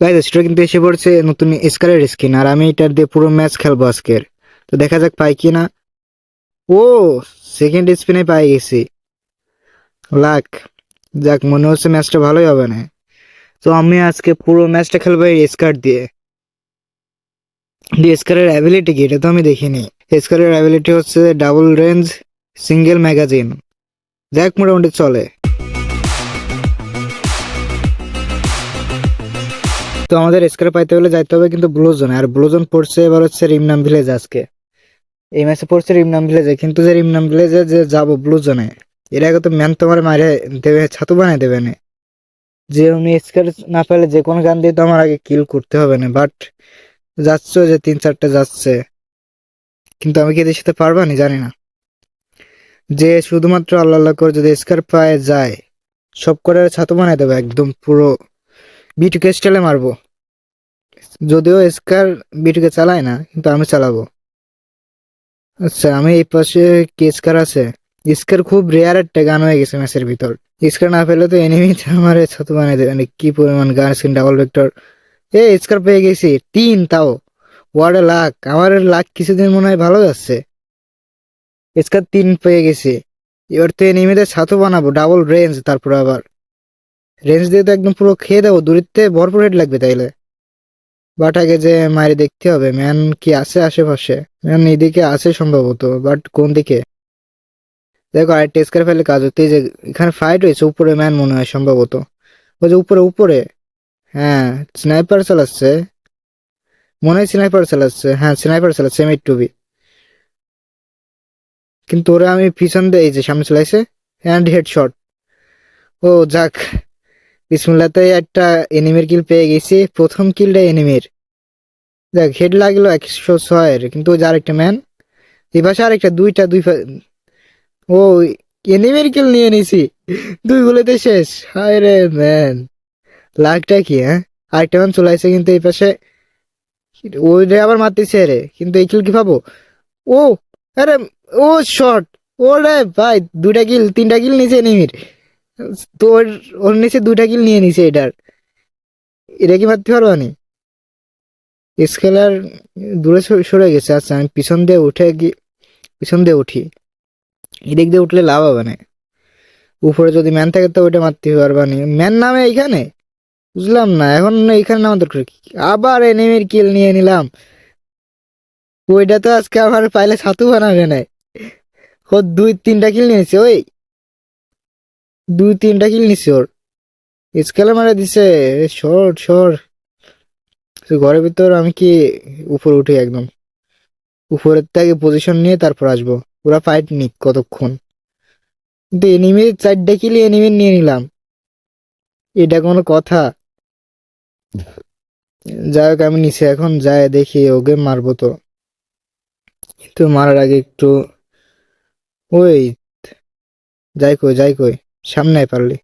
Guys সেটা কিন্তু এসে পড়ছে নতুন স্কারের স্কিন আর আমি এটার দিয়ে পুরো ম্যাচ খেলব আজকের। তো দেখা যাক পাই কি না। ও সেকেন্ড স্পিনে পাই গেছি। লাক যাক, মনে হচ্ছে ম্যাচটা ভালোই হবে না। তো আমি আজকে পুরো ম্যাচটা খেলব এই স্কার দিয়ে। দিয়ে স্কারের অ্যাবিলিটি কি, এটা তো আমি দেখিনি। স্কারের অ্যাবিলিটি হচ্ছে ডাবল রেঞ্জ সিঙ্গেল ম্যাগাজিন যাক, মোটামুটি চলে। তো আমাদের স্কার পাইতে হলে যাইতে হবে কিন্তু ব্লু জোনে আর ব্লু জোন পড়ছে এবার হচ্ছে রিমনাম ভিলেজ আজকে। এই ম্যাচে পড়ছে রিমনাম ভিলেজে কিন্তু যে রিমনাম ভিলেজে যে যাব ব্লু জোনে এর আগে তো ম্যান তোমার মারে দেবে, ছাতু বানাই দেবে না। যে আমি স্কার না পেলে যে কোনো গান দিয়ে তো আমার আগে কিল করতে হবে না বাট যাচ্ছে যে তিন চারটে যাচ্ছে। কিন্তু আমি কি এদের সাথে পারবা না? জানি না। যে শুধুমাত্র আল্লাহ আল্লাহ করে যদি স্কার পায়ে যায়, সব করে ছাতু বানাই দেবে একদম পুরো। বিটুকে স্টাইলে মারবো। যদিও স্কার বিটুকে চালায় না, কিন্তু আমি চালাবো। আচ্ছা আমি এই পাশে কি স্কার আছে। স্কার খুব রেয়ার একটা গান হয়ে গেছে ম্যাচের ভিতর। স্কার না পেলে তো এনিমি আমার ছাতু বানিয়ে দেবে। মানে কি পরিমাণ গান স্ক্রিন ডাবল ভেক্টর এ স্কার পেয়ে গেছি, তিন তাও। ওয়ার্ডে লাখ আমার লাখ কিছুদিন মনে হয় ভালো যাচ্ছে স্কার তিন পেয়ে গেছি। এবার তো এনিমিদের ছাতু বানাবো ডাবল রেঞ্জ তারপর আবার। রেঞ্জ দিয়ে তো একদম পুরো খেয়ে দেবো। দূরিতে ভরপুর হেড লাগবে তাইলে। বাট আগে যে মায়ের দেখতে হবে ম্যান কি আছে আশেপাশে? ম্যান এদিকে আছে সম্ভবত বাট কোন দিকে? দেখো, আর টেস্ট করে ফেলে কাজ হচ্ছে যে, এখানে ফাইট হয়েছে, উপরে ম্যান মনে হয় সম্ভবত। ওই যে উপরে উপরে। হ্যাঁ স্নাইপার চালাচ্ছে। মনে হয় স্নাইপার চালাচ্ছে। হ্যাঁ স্নাইপার চালাচ্ছে এম এইট টুবি কিন্তু ওরা আমি পিছন দিয়ে, এই যে সামনে চালাইছে হ্যান্ড হেড শট ও, যাক। বিসমুল্লাতে একটা এনিমির কিল পেয়ে গেছি। প্রথম কিলটা এনিমির। দেখ হেড লাগল একশো ছয়ের, কিন্তু ওই যে আরেকটা ম্যান এই পাশে আরেকটা, দুইটা, দুই ও, এনিমির কিল নিয়ে নিছি। দুই গুলোতে শেষ। হায় রে ম্যান লাখটা কি হ্যাঁ? আরেকটা ম্যান চলে কিন্তু এই পাশে। ওই রে আবার মারতেছে রে, কিন্তু এই কিল কি পাবো? ও, আরে, ও শর্ট ও রে, ভাই, দুইটা কিল তিনটা কিল নিচে এনিমির। তোর ওর নিচে দুইটা কিল নিয়ে নিছে এটার। এটা কি মারতে পারবা নি স্কেলার দূরে সরে- গেছে। আচ্ছা আমি পিছন দিয়ে উঠে কি পিছন দিয়ে উঠি। এদিক দিয়ে উঠলে লাভ হবে না। উপরে যদি ম্যান থাকে তো ওইটা মারতে পারবা নি। ম্যান নামে এইখানে? বুঝলাম না, এখন এইখানে নামা দরকার কি? আবার এনিমির কিল নিয়ে নিলাম। ওইটা তো আজকে আমার পাইলে ছাতু বানাবে না ও দুই, তিনটা কিল নিয়েছে ওই। দুই তিনটা কিল নিছে ওর। স্কেলে মারা দিছে। সর সর। ঘরের ভিতর আমি কি উপরে উঠি একদম? উপরের থেকে পজিশন নিয়ে তারপর আসব। ওরা ফাইট নিক কতক্ষণ। কিন্তু এনিমি চারটে কিলি এনিমি নিয়ে নিলাম। এটা কোনো কথা। যাই হোক, আমি নিচে এখন যায় দেখি ওকে মারবো তো। কিন্তু মারার আগে একটু ওই যাই কই যাই কই। সামনে পারলি।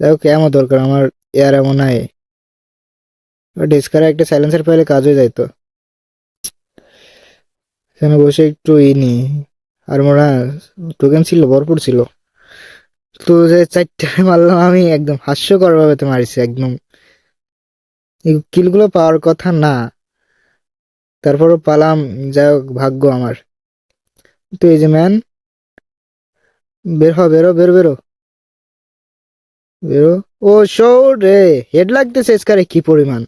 হোক, এমন দরকার আমার, এয়ার এমন নাই। ডিসকারে একটা সাইলেন্সার পাইলে কাজ হয়ে যাইতো। এখানে বসে একটু ই নি। আর মোরা টোকেন ছিল, ভরপুর ছিল। তো যে চারটে মারলাম আমি, একদম হাস্যকর ভাবে তো মারিছি, একদম। কিলগুলো পাওয়ার কথা না। তারপরও পালাম, যাই হোক, ভাগ্য আমার। তো এই যে ম্যান বের হ, বেরো বেরো বেরো। ও শো রে হেড লাগতেছে স্কারে কি পরিমাণ?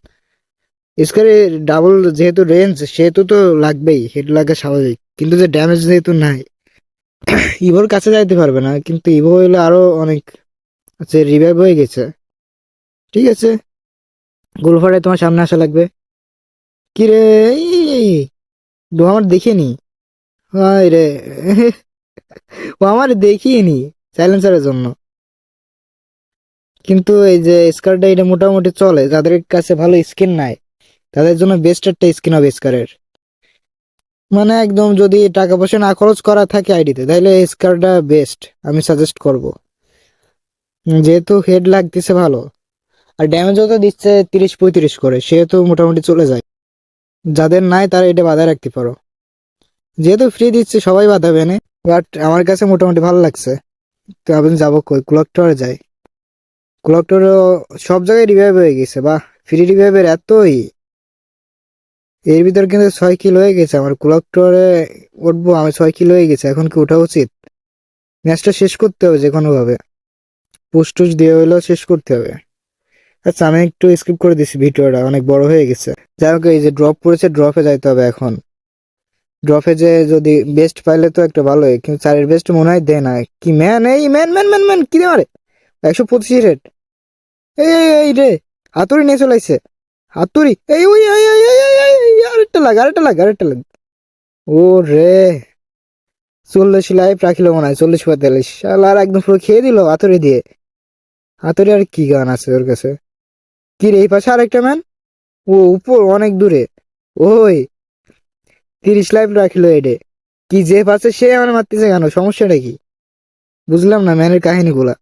স্কারে ডাবল যেহেতু রেঞ্জ সেহেতু তো লাগবেই হেড লাগা স্বাভাবিক। কিন্তু যে ড্যামেজ যেহেতু নাই ইভোর কাছে যাইতে পারবে না, কিন্তু ইভো হইলে আরও অনেক আছে রিভাইভ হয়ে গেছে। ঠিক আছে, গোলফারে তোমার সামনে আসা লাগবে। কি রে ও আমার দেখিনি। হায় রে, ও আমার দেখিনি সাইলেন্সারের জন্য। কিন্তু এই যে স্কারটা এটা মোটামুটি চলে। যাদের কাছে ভালো স্কিন নাই, তাদের জন্য বেস্ট একটা স্কিন হবে স্কারের মানে একদম যদি টাকা পয়সা না খরচ করা থাকে আইডিতে তাহলে স্কারটা বেস্ট আমি সাজেস্ট করব। যেহেতু হেড লাগতেছে ভালো, আর ড্যামেজও তো দিচ্ছে তিরিশ পঁয়ত্রিশ করে, সেহেতু মোটামুটি চলে যায়। যাদের নাই, তারা এটা বাধায় রাখতে পারো। যেহেতু ফ্রি দিচ্ছে, সবাই বাধাবে না বাট আমার কাছে মোটামুটি ভালো লাগছে। তো আমি যাব কই ক্লক টাওয়ারে যাই। ক্লক টাওয়ারে সব জায়গায় রিভাইভ হয়ে গেছে বা ফ্রি রিভাইভের এতই। এর ভিতর কিন্তু ছয় কিল হয়ে গেছে, আমার ক্লক টাওয়ারে উঠবো, আমি ছয় কিল হয়ে গেছে, এখন কি ওঠা উচিত? ম্যাচটা শেষ করতে হবে যে কোনোভাবে পুশ টুস দিয়ে হলেও শেষ করতে হবে। আচ্ছা আমি একটু স্কিপ করে দিছি ভিডিওটা, অনেক বড় হয়ে গেছে। যাই হোক, এই যে ড্রপ পড়েছে ড্রপে যাইতে হবে এখন। ড্রপে যে যদি বেস্ট পাইলে তো একটা ভালো হয় কিন্তু চারের বেস্ট মনে হয় দেয় না। কি ম্যান এই ম্যান ম্যান ম্যান ম্যান কি মারে? একশো পঁচিশ রেট। এই এই, রে হাতুড়ি নিয়ে চলে আসছে হাতুড়ি এই ওই আরেকটা লাগ আরেকটা লাগ আরেকটা লাগ। ও রে চল্লিশ লাইফ রাখিল মনে হয় চল্লিশ পঁয়তাল্লিশ। আর একদম পুরো খেয়ে দিল হাতুড়ি দিয়ে। হাতুড়ি আর কি গান আছে ওর কাছে। কি রে এই পাশে আরেকটা ম্যান ও উপর অনেক দূরে। ওই তিরিশ লাইফ রাখিল এডে কি যে পাচ্ছে সে আমার মারতেছে কেন? সমস্যাটা কি? বুঝলাম না ম্যানের কাহিনীগুলা।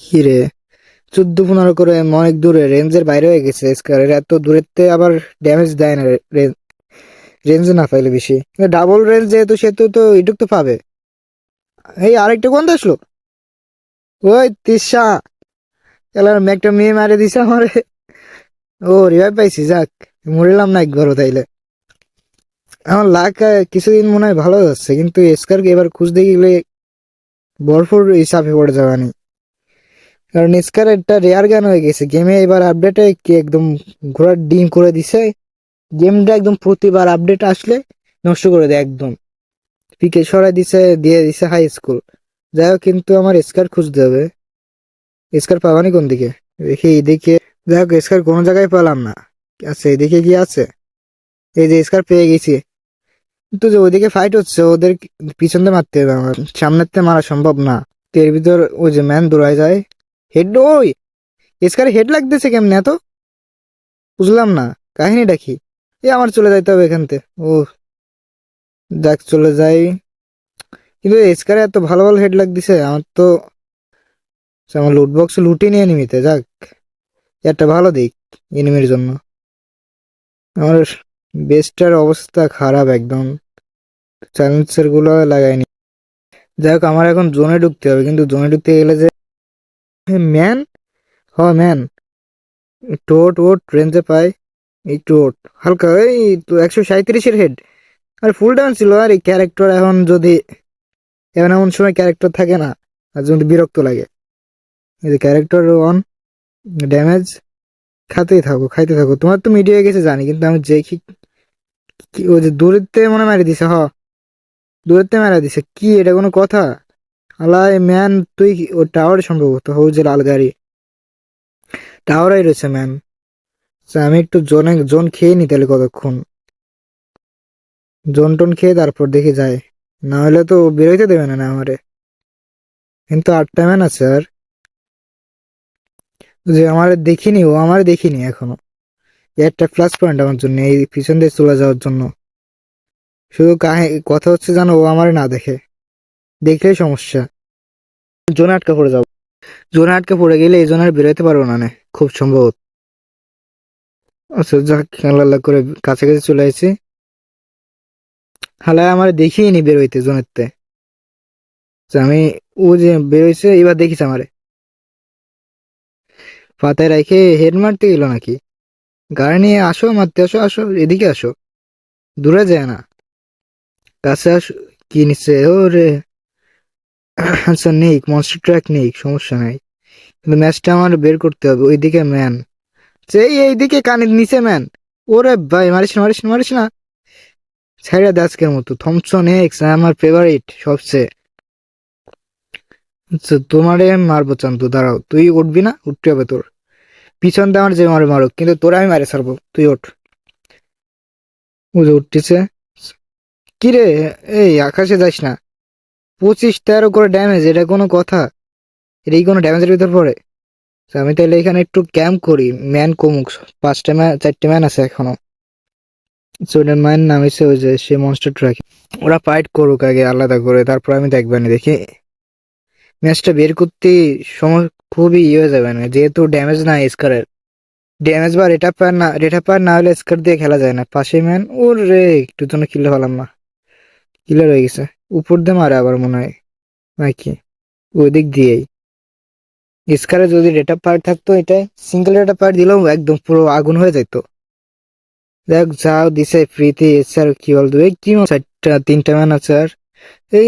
কি রে চোদ্দ পনেরো করে অনেক দূরে রেঞ্জের বাইরে হয়ে গেছে স্কারের এত দূরেতে আবার ড্যামেজ দেয় না রেঞ্জ না পাইলে বেশি। ডাবল রেঞ্জ যেহেতু সেহেতু তো এটুক তো পাবে। এই আরেকটা কোন আসলো। ওই তিসা এলার একটা মেয়ে মারে দিছে আমারে। ও রিভাইভ পাইছি যাক মরিলাম না একবারও তাইলে। আমার আহ, কিছুদিন মনে হয় ভালো যাচ্ছে কিন্তু স্কারকে এবার খুঁজতে গেলে ভরপুর হিসাবে পড়ে যাবানি কারণ স্কার একটা রেয়ার গান হয়ে গেছে। গেমে এবার আপডেটে কি একদম ঘোড়ার ডিম করে দিছে। গেমটা একদম প্রতিবার আপডেট আসলে নষ্ট করে দেয় একদম। পিকে সরাই দিছে, দিয়ে দিছে হাই স্কুল যাই হোক, কিন্তু আমার স্কার খুঁজতে হবে। স্কার পাবানি কোন দিকে? দেখি এইদিকে যাই হোক স্কার কোনো জায়গায় পেলাম না। আচ্ছা এদিকে কি আছে? এই যে স্কার পেয়ে গেছি। কিন্তু যে ওইদিকে ফাইট হচ্ছে, ওদের পিছন দিয়ে মারতে হবে আমার। সামনের থেকে মারা সম্ভব না। তো এর ভিতর ওই যে ম্যান দৌড়ায় যায়। হেড ওই? স্কারে হেড লাগতেছে কেমনে এত? বুঝলাম না, কাহিনীটা কি? এ আমার চলে যাইতে হবে এখান থেকে। ও যাক, চলে যাই। কিন্তু স্কারে এত ভালো ভালো হেড লাগতেছে, আমার তো আমার লুট বক্স লুটে নিয়ে নিমিতে যাক। একটা ভালো দিক এনিমির জন্য। আমার বেস্টার অবস্থা খারাপ একদম। চ্যালেঞ্জারগুলো লাগাইনি। যাই হোক, আমার এখন জোনে ঢুকতে হবে, কিন্তু জোনে ঢুকতে গেলে যে ম্যান, হ ম্যান। টোট, ওট, রেঞ্জে পাই, এই টোট। হালকা, এই তো একশো সাঁত্রিশের হেড আর ফুল ডাউন ছিল, আর এই ক্যারেক্টার এখন যদি এমন এমন সময় ক্যারেক্টার থাকে না, আর যদি বিরক্ত লাগে। এই যে ক্যারেক্টার অন ড্যামেজ খাতেই থাকো, খাইতে থাকো। তোমার তো মিডিয়া গেছে, জানি, কিন্তু আমি দেখি কি ওই যে দূরের মনে মেরে দিছে, হ। থেকে মেরে দিছে, কি, এটা কোনো কথা? আলাই, ম্যান, তুই ও টাওয়ার সম্ভবত হো যে লাল গাড়ি। টাওয়ারাই রয়েছে ম্যান। আমি একটু জোনে জোন খেয়ে নি তাহলে কতক্ষণ? জোন টোন খেয়ে তারপর দেখে যায় না হলে তো বেরোইতে দেবে না না আমারে। কিন্তু আটটা ম্যান আছে, আর? যে আমার দেখিনি, ও আমার দেখিনি এখনও। একটা প্লাস পয়েন্ট আমার জন্য, এই পিছন দিয়ে চলে যাওয়ার জন্য। শুধু কাহে- কথা হচ্ছে জানো ও আমার না দেখে। দেখলেই সমস্যা। জোনে আটকা পড়ে যাব। জোনে আটকা পড়ে গেলে এই জোনে আর বেরোতে পারব না খুব সম্ভবত। আচ্ছা যাক আল্লাহ করে কাছাকাছি চলে আসছি হালায় আমার দেখিয়ে নি বেরোইতে জোনেরতে। আচ্ছা, আমি ও যে বেরোইছে এবার দেখিস আমারে। পাতায় রেখে হেড মারতে গেল নাকি? গাড়ি নিয়ে আসো মারতে আসো আসো এদিকে আসো। দূরে যায় না। কাছে আসো কি নিচ্ছে? ও রে আচ্ছা নেই মনস্টার ট্র্যাক নেই, সমস্যা নাই। কিন্তু ম্যাচটা আমার বের করতে হবে, ওইদিকে ম্যান সেই এইদিকে কানের নিচে ম্যান ওরে ভাই, মারিস না মারিস না মারিস না। ছাইরা দে আজকের মতো থমসন এক্স আমার ফেভারিট সবচেয়ে। আচ্ছা তোমারে মারবো চান্তু দাঁড়াও, তুই উঠবি না? উঠতে হবে তোর। পিছন দিয়ে আমার যে মারে মারুক কিন্তু তোরা আমি মারে ছাড়বো, তুই ওঠ। ও যে উঠতেছে। কিরে, এই আকাশে যাস না। পঁচিশ তেরো করে ড্যামেজ এটা কোনো কথা। এটা কি কোনো ড্যামেজের ভিতর পড়ে। তো আমি তাহলে এখানে একটু ক্যাম্প করি ম্যান কমুক। পাঁচটা ম্যান চারটে ম্যান আছে এখনও। সোডের ম্যান নামিছে ওই যে, সে মনস্টার ট্রাক ওরা ফাইট করুক আগে, আলাদা করে, তারপর আমি দেখবানি দেখি। ম্যাচটা বের করতে সময় খুবই ইয়ে হয়ে যাবে না, যেহেতু ড্যামেজ না স্কারের ড্যামেজ বা রেটা পার না রেটা পার না হলে স্কার দিয়ে খেলা যায় না। পাশে ম্যান ওর রে একটু জন্য কিলে পেলাম না। কিলে রয়ে গেছে। উপর দিয়ে মারে আবার মনে হয়। নাকি? ওই দিক দিয়েই। স্কারে যদি ডেটা পার্ট থাকতো এটাই সিঙ্গেল ডেটা পার্ট দিলেও একদম পুরো আগুন হয়ে যেত দেখ যাও দিছে ফ্রিতে এসে আর কি বলতো? এই কি চারটা তিনটা ম্যান আছে আর। এই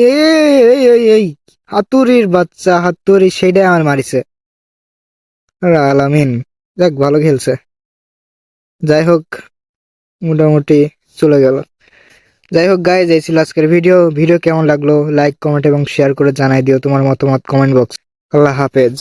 এই এই, এই হাতুড়ির বাচ্চা হাতুড়ি সেটাই আমার মারিছে। আলামিন দেখ ভালো খেলছে। যাই হোক মোটামুটি চলে গেল। যাই হোক গাইজ এই ছিল আজকের ভিডিও ভিডিও কেমন লাগল? লাইক কমেন্ট এবং শেয়ার করে জানাই দিও তোমার মতামত কমেন্ট বক্স আল্লাহ হাফেজ।